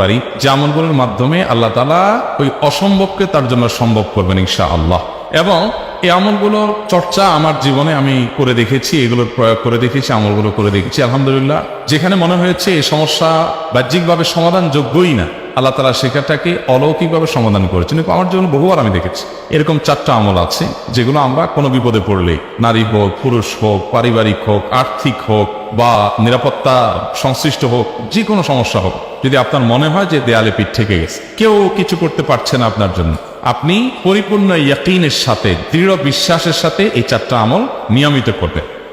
পারি, যে আমলগুলোর মাধ্যমে আল্লাহ তালা ওই অসম্ভবকে তার জন্য সম্ভব করবেন ইনশা আল্লাহ এবং এই আমলগুলোর চর্চা আমার জীবনে আমি করে দেখেছি, এগুলোর প্রয়োগ করে দেখেছি, আমলগুলো করে দেখেছি, আলহামদুলিল্লাহ। যেখানে মনে হয়েছে এই সমস্যা বাহ্যিকভাবে সমাধান যোগ্যই না। আল্লাহ তালা সেখানটাকে অলৌকিকভাবে সমাধান করেছেন। আমার জন্য বহুবার আমি দেখেছি। এরকম চারটা আমল আছে, যেগুলো আমরা কোনো বিপদে পড়লে, নারী হোক, পুরুষ হোক, পারিবারিক হোক, আর্থিক হোক বা নিরাপত্তা সংশ্লিষ্ট হোক যে কোনো সমস্যা হোক, যদি আপনার মনে হয় যে দেয়ালে পিঠ থেকে গেছে, কেউ কিছু করতে পারছে না আপনার জন্য, আপনি পরিপূর্ণ ইয়াকিনের সাথে, দৃঢ় বিশ্বাসের সাথে এই চারটা আমল নিয়মিত করবেন।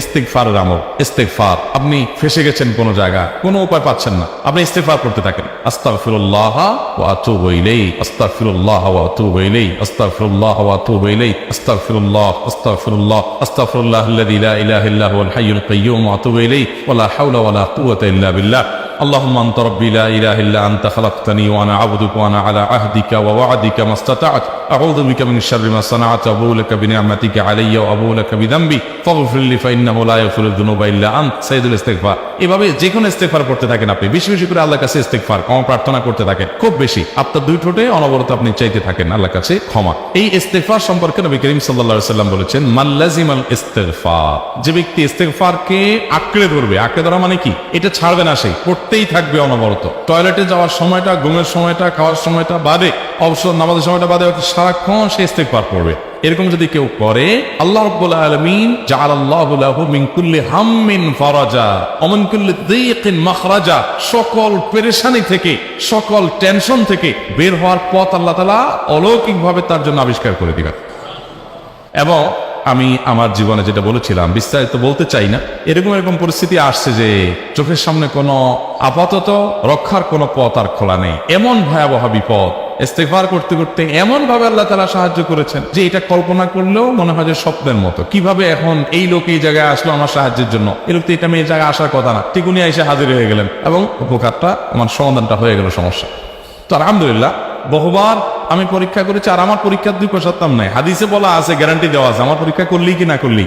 ইস্তেকফারের আমল ইস্তেকফার আপনি ফেসে গেছেন কোনো জায়গা কোনো উপায় পাচ্ছেন না। আপনি ইস্তেকফার করতে থাকেন। আস্তাগফিরুল্লাহ ওয়া আতুবু ইলাইহি, আস্তাগফিরুল্লাহ ওয়া আতুবু ইলাইহি, আস্তাগফিরুল্লাহ ওয়া আতুবু ইলাইহি, আস্তাগফিরুল্লাহ আস্তাগফিরুল্লাহ আস্তাগফিরুল্লাহ আল্লাযী লা ইলাহা ইল্লা হুয়াল হাইয়ুল কাইয়্যুম ওয়া আতুবু ওয়া লা হাওলা ওয়া লা কুওয়াতা ইল্লা বিল্লাহ। اللهم انت ربي لا إله إلا أنت خلقتني وأنا عبدك وأنا على عهدك ووعدك ما استطعت. أعوذ بك من شر ما صنعت ابو لك بنعمتك علي وأبو لك بذنبي. فاغفر لي فإنه لا يغفر الذنوب إلا أنت. سيد الاستغفار. এভাবে যে কোনো ইস্তেগফার করতে থাকেন আপনি। বেশি বেশি করে আল্লাহর কাছে ইস্তেগফার, ক্ষমা প্রার্থনা করতে থাকেন। খুব বেশি। আপনার দুই ঠোঁটে অনবরত আপনি চাইতে থাকেন আল্লাহর কাছে ক্ষমা। এই ইস্তেগফার সম্পর্কে নবী করিম আলাইহি সাল্লাম বলেছেন মাল্লাজিমাল ইস্তেগফার। যে ব্যক্তি ইস্তেগফারকে আঁকড়ে ধরবে, আঁকড়ে ধরা মানে কি? এটা ছাড়বে না সে করতেই থাকবে অনবরত। টয়লেটে যাওয়ার সময়টা, ঘুমের সময়টা, খাওয়ার সময়টা বাদে, অবসর নামাজের সময়টা বাদে সারাক্ষণ সে ইস্তেগফার করবে এরকম যদি কেউ করে, আল্লাহ রাব্বুল আলামিন জাআলাল্লাহু লাহু মিন কুল্লি হাম্মিন ফারাজা, ওয়া মিন কুল্লি দীকিন মাখরাজা, সকল পেরেশানি থেকে, সকল টেনশন থেকে বের হওয়ার পথ আল্লাহ তাআলা অলৌকিকভাবে তার জন্য আবিষ্কার করে দিবেন। এবং আমি আমার জীবনে যেটা বলেছিলাম, বিস্তারিত বলতে চাই না, এরকম এরকম পরিস্থিতি আসছে যে চোখের সামনে কোনো আপাতত রক্ষার কোনো পথ আর খোলা নেই। এমন ভয়াবহ বিপদ ইস্তেফার করতে করতে এমন ভাবে আল্লাহ তালা সাহায্য করেছেন যে এটা কল্পনা করলেও মনে হয় যে স্বপ্নের মতো। কীভাবে এখন এই লোক এই জায়গায় আসলো আমার সাহায্যের জন্য? এই লোক তো এটা এই জায়গায় আসার কথা না। ঠিক উনি এসে হাজির হয়ে গেলেন এবং উপকারটা, আমার সমাধানটা হয়ে গেল সমস্যা। তো আলহামদুলিল্লাহ, বহুবার আমি পরীক্ষা করেছি আর আমার পরীক্ষার দুই পয়সাতাম নাই। হাদিসে বলা আছে গ্যারান্টি দেওয়া আছে। আমার পরীক্ষা করলি কি না করলি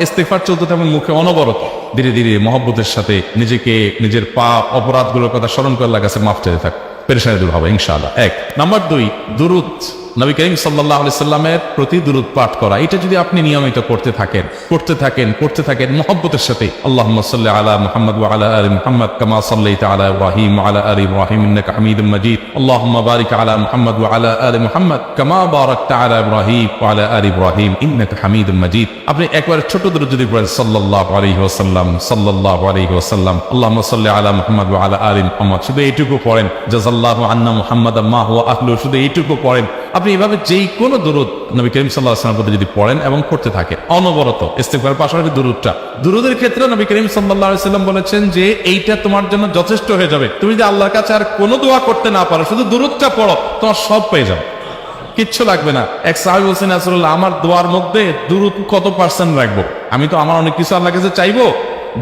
ইস্তেকফার চলতে তেমন মুখে অনবরত। ধীরে ধীরে মহব্বতের সাথে নিজেকে, নিজের পাপ, অপরাধগুলোর কথা স্মরণ করে লাগাছে মাফ চাইতে থাক পেরেশানি দূর হবে, ইনশাআল্লাহ। এক। নাম্বার দুই, দুরুদ। নবী করিম সাল্লাহ সাল্লামের প্রতি দুরুদ পাঠ করা। এটা যদি আপনি নিয়মিত করতে থাকেন করতে থাকেন করতে থাকেন, মহব্বতের সাথে আল্লাহ সাল্লি আলা মুহাম্মদ আলা আলি মুহাম্মদ কামা সাল্লাইতা আলা ইব্রাহিম ওয়া আলা আলি ইন্নাকা হামিদুম মাজিদ। আল্লাহুম্মা বারিক আলা মুহাম্মদ আলা আলি মুহাম্মদ কামা বারাকতা আলা ইব্রাহিম আলা আলি ইব্রাহিম, ইন্নাকা হামিদুম মাজিদ। আপনি একবার ছোট দূর যদি পড়েন, সাল্লাল্লাহু আলাইহি ওয়াসাল্লাম, সাল্লাল্লাহু আলাইহি ওয়াসাল্লাম আল্লাহ সাল্লি আলা মুহাম্মদ আলা আলি মুহাম্মদ। শুধু এইটুকু পড়েন। জাযাল্লাহু আন্না মুহাম্মাদাম মাহ আহলু শুধু এইটুকু পড়েন। আপনি এভাবে যেই কোনো দূরত নবী করিম সাল্লাহ আসলামের প্রতি যদি পড়েন এবং করতে থাকে, অনবরত ইস্তেকবার পাশাপাশি দূরতটা দূরদের ক্ষেত্রে নবী করিম সাল্লাহ সাল্লাম বলেছেন যে এইটা তোমার জন্য যথেষ্ট হয়ে যাবে। তুমি যদি আল্লাহর কাছে আর কোনো দোয়া করতে না পারো, শুধু দূরতটা পড়ো, তোমার সব পেয়ে যাবে। কিচ্ছু লাগবে না। এক সাহেব হোসেন আসরুল্লাহ আমার দোয়ার মধ্যে দূরত কত পার্সেন্ট রাখব? আমি তো আমার অনেক কিছু আল্লাহ কাছে চাইব।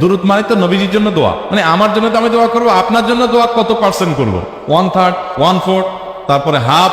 দূরত মানে তো নবীজির জন্য দোয়া। মানে আমার জন্য তো আমি দোয়া করব, আপনার জন্য দোয়া কত পার্সেন্ট করব? ওয়ান থার্ড ওয়ান ফোর্থ তারপরে হাফ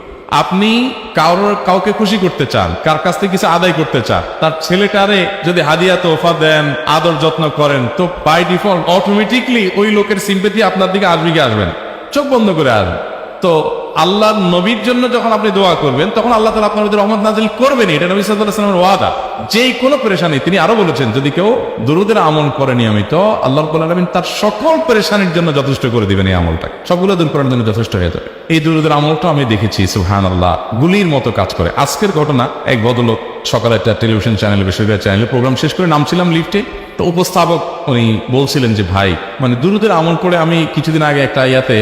আপনি কারোর কাউকে খুশি করতে চান, কার কাছ থেকে কিছু আদায় করতে চান, তার ছেলেটারে যদি হাদিয়া তোফা দেন, আদর যত্ন করেন, তো বাই ডিফল্ট অটোমেটিকলি ওই লোকের সিম্পেথি আপনার দিকে আসবে আসবেন চোখ বন্ধ করে আসবেন তো আল্লাহর নবীর জন্য যখন আপনি দোয়া করবেন, তখন আল্লাহ তালা আপনার রহমত নাজিল করবেন এটা নবী সাল্লাহ ওয়াদা। যেই কোনো পেরেশানি, তিনি আরও বলেছেন, যদি কেউ দুরুদের আমল করে নিয়মিত, আল্লাহ আলমিন তার সকল পেরেশানির জন্য যথেষ্ট করে দিবেন এই আমলটা। সবগুলো দূর করার জন্য যথেষ্ট হয়ে যাবে। এই দুরুদের আমলটা আমি দেখেছি সুহান আল্লাহ গুলির মতো কাজ করে। আজকের ঘটনা, এক ভদ্রলোক সকালে একটা টেলিভিশন চ্যানেল, বেসরকারি চ্যানেলে প্রোগ্রাম শেষ করে নামছিলাম লিফটে। তো উপস্থাপক উনি বলছিলেন যে, ভাই মানে দুরুদের আমল করে আমি কিছুদিন আগে একটা ইয়াতে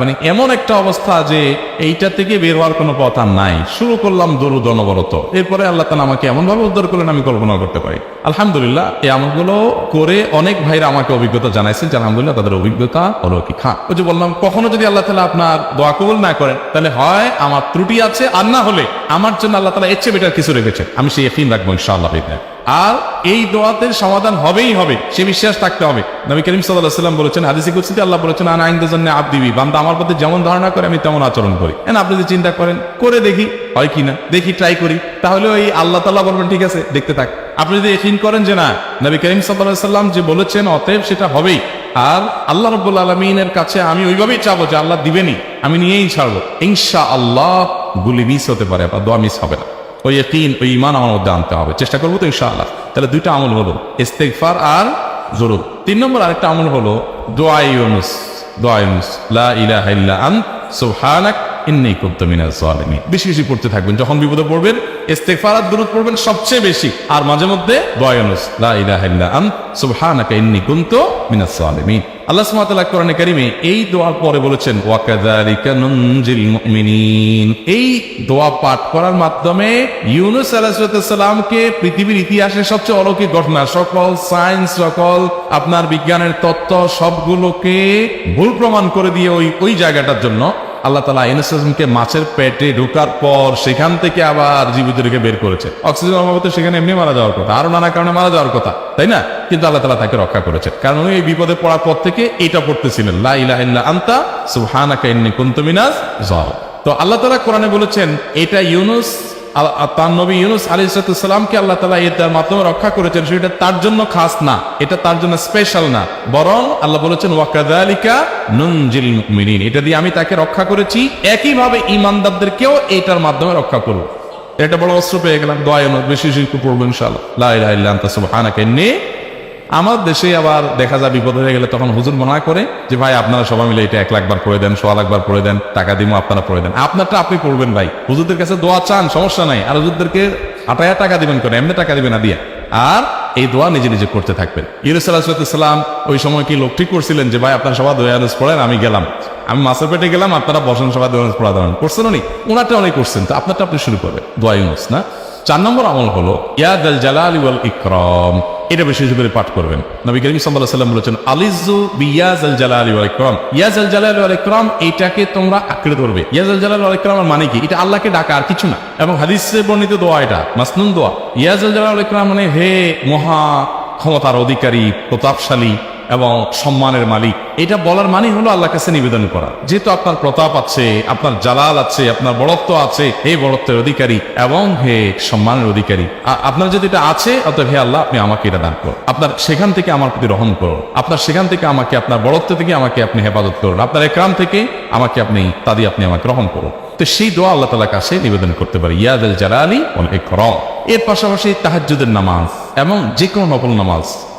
মানে এমন একটা অবস্থা যে এইটা থেকে বের হওয়ার কোনো পথ আর নাই। শুরু করলাম দরুদ অনবরত। এরপরে আল্লাহ তালা আমাকে এমন ভাবে উদ্ধার করলেন, আমি কল্পনা করতে পারি। আলহামদুলিল্লাহ, এই আমলগুলো করে অনেক ভাইরা আমাকে অভিজ্ঞতা জানাইছেন যে, আলহামদুলিল্লাহ, তাদের অভিজ্ঞতা অলৌকিক হ্যাঁ ওই যে বললাম, কখনো যদি আল্লাহ তালা আপনার দোয়া কবুল না করেন, তাহলে হয় আমার ত্রুটি আছে আর না হলে আমার জন্য আল্লাহ তালা এর চেয়ে বেটার কিছু রেখেছে আমি সেই এফিন রাখব ইনশাআল্লাহ। আর এই দোয়াতে সমাধান হবেই হবে সে বিশ্বাস থাকতে হবে। নবী করিম সাল্লাহ সাল্লাম বলেছেন, হাদিসি কুৎসিতে আল্লাহ বলেছেন, আন আইন জন্য আপ দিবি বান্দা আমার প্রতি যেমন ধারণা করে, আমি তেমন আচরণ করি। এন, আপনি যদি চিন্তা করেন, করে দেখি, হয় কিনা দেখি ট্রাই করি। তাহলে ওই আল্লাহ তাল্লাহ বলবেন, ঠিক আছে, দেখতে থাক। আপনি যদি এফিন করেন যে, না, নবী করিম সাল্লাহ সাল্লাম যে বলেছেন, অতএব সেটা হবেই। আর আল্লাহ রব্বুল আলমিনের কাছে আমি ওইভাবেই চাবো যে, আল্লাহ দিবেনি আমি নিয়েই ছাড়বো। ইনশা আল্লাহ গুলি মিস হতে পারে, বা দোয়া মিস হবে না। ওই তিন ওই ইমান আমার মধ্যে আনতে হবে। চেষ্টা করব তো ইনশাআল্লাহ। তাহলে দুইটা আমল হলো ইস্তেগফার আর জরুর। তিন নম্বর আরেকটা আমল হলো, দোয়া ইউনুস দোয়া ইউনুস, লা ইলাহা ইল্লা আন সুবহানাক ইন্নি কুনতু মিনাজ জালিমিন বেশি বেশি পড়তে থাকবেন, যখন বিপদে পড়বেন ইস্তেগফার আর দরুদ পড়বেন, সবচেয়ে বেশি। আর মাঝে মধ্যে দোয়া ইউনুস, লা ইলাহা ইল্লা আন সুবহানাকা ইন্নি কুনতু মিনাজ জালিমিন আল্লাহ ওয়া কোরআনে কারিমে এই দোয়ার পরে বলেছেন এই দোয়া পাঠ করার মাধ্যমে ইউনুস আলাহিসামকে পৃথিবীর ইতিহাসের সবচেয়ে অলৌকিক ঘটনা, সকল সায়েন্স, সকল আপনার বিজ্ঞানের তত্ত্ব সবগুলোকে ভুল প্রমাণ করে দিয়ে ওই ওই জায়গাটার জন্য আল্লাহ তালা ইউনুসকে মাছের পেটে ঢোকার পর সেখান থেকে আবার জীবিত রেখে বের করেছে। অক্সিজেন অভাবে সেখানে এমনি মারা যাওয়ার কথা। আরও নানা কারণে মারা যাওয়ার কথা, তাই না? কিন্তু আল্লাহ তালা তাকে রক্ষা করেছে। কারণ উনি এই বিপদে পড়ার পর থেকে এটা পড়তেছিলেন লাইলা আন্তা সুহানা ইন্নী কুনতু জল তো আল্লাহ তালা কোরআনে বলেছেন, এটা ইউনুস তার নবী ইউনুস আলী সালামকে আল্লাহ তালা এটার মাধ্যমে রক্ষা করেছেন। সেটা তার জন্য খাস না, এটা তার জন্য স্পেশাল না। বরং আল্লাহ বলেছেন ওয়াকাদালিকা নুনজিল এটা দিয়ে আমি তাকে রক্ষা করেছি, একইভাবে ইমানদারদেরকেও এটার মাধ্যমে রক্ষা করব। এটা বড় অস্ত্র পেয়ে গেলাম দয়ানো বেশি একটু পড়ব ইনশাল্লাহ লা ইলাহা ইল্লা সুবহানাকা ইন্নী আমার দেশে আবার দেখা যায় বিপদ হয়ে গেলে তখন হুজুর মনা করে যে, ভাই, আপনারা সবাই মিলে এটা এক লাখ বার পড়ে দেন, সোয়া লাখ বার পড়ে দেন, টাকা দিমো, আপনারা পড়ে দেন। আপনারটা আপনি পড়বেন, ভাই। হুজুরদের কাছে দোয়া চান, সমস্যা নাই। আর হুজুরদেরকে আটায়া টাকা দিবেন করে এমনি টাকা দিবেন না, দিয়া। আর এই দোয়া নিজে নিজে করতে থাকবেন। ইরুসাল্লাহাম ওই সময় কি লোক ঠিক করছিলেন যে, ভাই, আপনার সবাই দোয়া আনুস পড়েন, আমি গেলাম। আমি মাছের পেটে গেলাম, আপনারা বসেন, সবাই দোয়া পড়া দেওয়ান করছেন উনি। ওনারটা অনেক করছেন। তো আপনারটা আপনি শুরু করবেন। দোয়া ইউনুস, না? চার নম্বর আমল হলো ইয়াদ আল জালাল ইকরাম। এটা বেশি বেশি করে পাঠ করবেন। নবী করিম সাল্লাহ সাল্লাম বলেছেন আলিজু বিয়াজ আল জালা আলী ইয়াজ আল জালা আলী ইকরাম এটাকে তোমরা আঁকড়ে ধরবে। ইয়াজ আল জালা আলী মানে কি? এটা আল্লাহকে ডাকা আর কিছু না। এবং হাদিসে বর্ণিত দোয়া এটা, মাসনুন দোয়া। ইয়াজ আল ইকরাম মানে হে মহা ক্ষমতার অধিকারী, প্রতাপশালী এবং সম্মানের মালিক। এটা বলার মানে হলো আল্লাহ কাছে নিবেদন করা। যেহেতু আপনার প্রতাপ আছে, আপনার জালাল আছে, আপনার বড়ত্ব আছে এই বড়ত্বের অধিকারী এবং হে সম্মানের অধিকারী। আপনার যদি এটা আছে, অতএব হে আল্লাহ, আপনি আমাকে এটা দান করুন। আপনার সেখান থেকে আমার প্রতি রহম করুন। আপনার সেখান থেকে আমাকে, আপনার বড়ত্ব থেকে আমাকে আপনি হেফাজত করুন। আপনার একরাম থেকে আমাকে আপনি, তা দিয়ে আপনি আমাকে রহম করুন। তো সেই দোয়া আল্লাহ তালা কাছে নিবেদন করতে পারে। ইয়াদ জালালি অনেক রং এর পাশাপাশি তাহাজ্জুদের নামাজ এবং যে কোনো নকল নামাজ।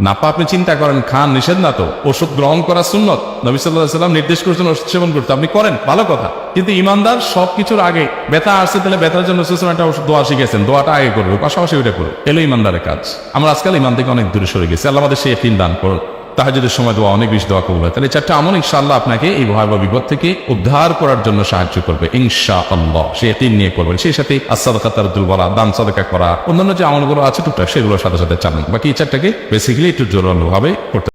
নাপা আপনি চিন্তা করেন, খান নিষেধ না তো। ওষুধ গ্রহণ করা সুন্নত। নবী সাল্লাম নির্দেশ করেছেন, ওষুধ সেবন করতে। আপনি করেন, ভালো কথা। কিন্তু ইমানদার সব কিছুর আগে ব্যথা আসছে, তাহলে ব্যথার জন্য একটা ওষুধ, দোয়া শিখেছেন। দোয়াটা আগে করবে, পাশাপাশি ওইটা করবে। এলো ইমানদারের কাজ। আমরা আজকাল ইমান থেকে অনেক দূরে সরে গেছি। আল্লাহ আমাদের সেই ফিন দান করুন। তাহাজুদের সময় দোয়া অনেক বেশি দোয়া কবুল হয়। তাহলে চারটা আমল ইনশাআল্লাহ আপনাকে এই ভয়াবহ বিপদ থেকে উদ্ধার করার জন্য সাহায্য করবে ইনশা আল্লাহ সে তিন নিয়ে করবেন সেই সাথে আসাদাকাতার বলা দান সাদাকা করা, অন্যান্য যে আমলগুলো আছে টুকটাক সেগুলোর সাথে সাথে চালান। বাকি এই চারটাকে বেসিক্যালি একটু জোরালো ভাবে করতে